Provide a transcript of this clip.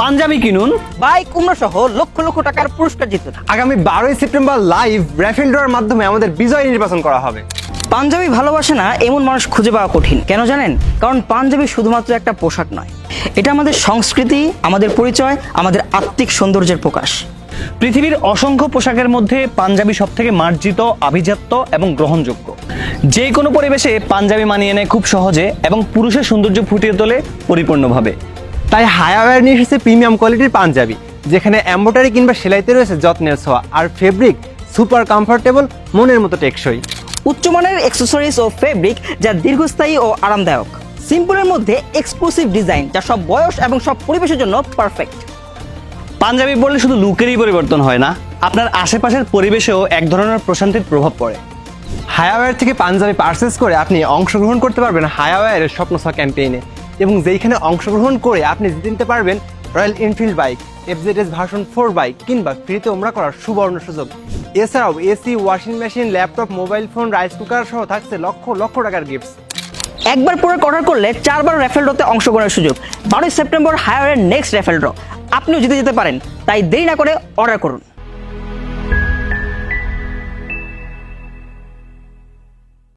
পাঞ্জাবি কিনুন। বাইক কুমড়ো সহ লক্ষ লক্ষ টাকার পুরস্কার জিতুন আগামী বারোই সেপ্টেম্বর লাইভ র্যাফেল ড্রর মাধ্যমে আমাদের বিজয় নির্বাচন করা হবে। পাঞ্জাবি ভালোবাসে না এমন মানুষ খুঁজে পাওয়া কঠিন। কেন জানেন? কারণ পাঞ্জাবি শুধুমাত্র একটা পোশাক নয়। এটা আমাদের সংস্কৃতি আমাদের পরিচয় আমাদের আত্মিক সৌন্দর্যের প্রকাশ। পৃথিবীর অসংখ্য পোশাকের মধ্যে পাঞ্জাবি সব থেকে মার্জিত আভিজাত্য এবং গ্রহণযোগ্য। যে কোনো পরিবেশে পাঞ্জাবি মানিয়ে নেয় খুব সহজে এবং পুরুষের সৌন্দর্য ফুটিয়ে তোলে পরিপূর্ণভাবে। তাই হায়াওয়ার নিয়ে এসেছে প্রিমিয়াম কোয়ালিটির পাঞ্জাবি যেখানে এম্বোটারি কিংবা সেলাইতে রয়েছে যত্নের ছোঁয়া আর ফেব্রিক সুপার কমফোর্টেবল মনের মতো টেকসই। উচ্চমানের অ্যাক্সেসরিজ ও ফেব্রিক যা দীর্ঘস্থায়ী ও আরামদায়ক। সিম্পলের মধ্যে এক্সক্লুসিভ ডিজাইন যা সব বয়স এবং সব পরিবেশের জন্য পারফেক্ট পাঞ্জাবি বললে শুধু লুকেরই পরিবর্তন হয় না আপনার আশেপাশের পরিবেশেও এক ধরনের প্রশান্তির প্রভাব পড়ে। হায়াওয়ার থেকে পাঞ্জাবি পার্সেস করে আপনি অংশগ্রহণ করতে পারবেন হায়াওয়ারের স্বপ্ন ক্যাম্পেইনে এবং যেইখানে অংশগ্রহণ করে আপনি জিতে নিতে পারবেন Royal Enfield bike FZS version four bike কিংবা ফ্রিতে ওমরা করার সুবর্ণ সুযোগ। এছাড়াও AC washing machine laptop mobile phone rice cooker সহ থাকছে লক্ষ লক্ষ টাকার গিফটস একবার প্রোডাক্ট অর্ডার করলে চারবার র্যাফেল ড্রতে অংশগ্রহণের সুযোগ। বারোই সেপ্টেম্বর হায়ারের নেক্সট র্যাফেল ড্র আপনিও জিতে যেতে পারেন, তাই দেরি না করে অর্ডার করুন।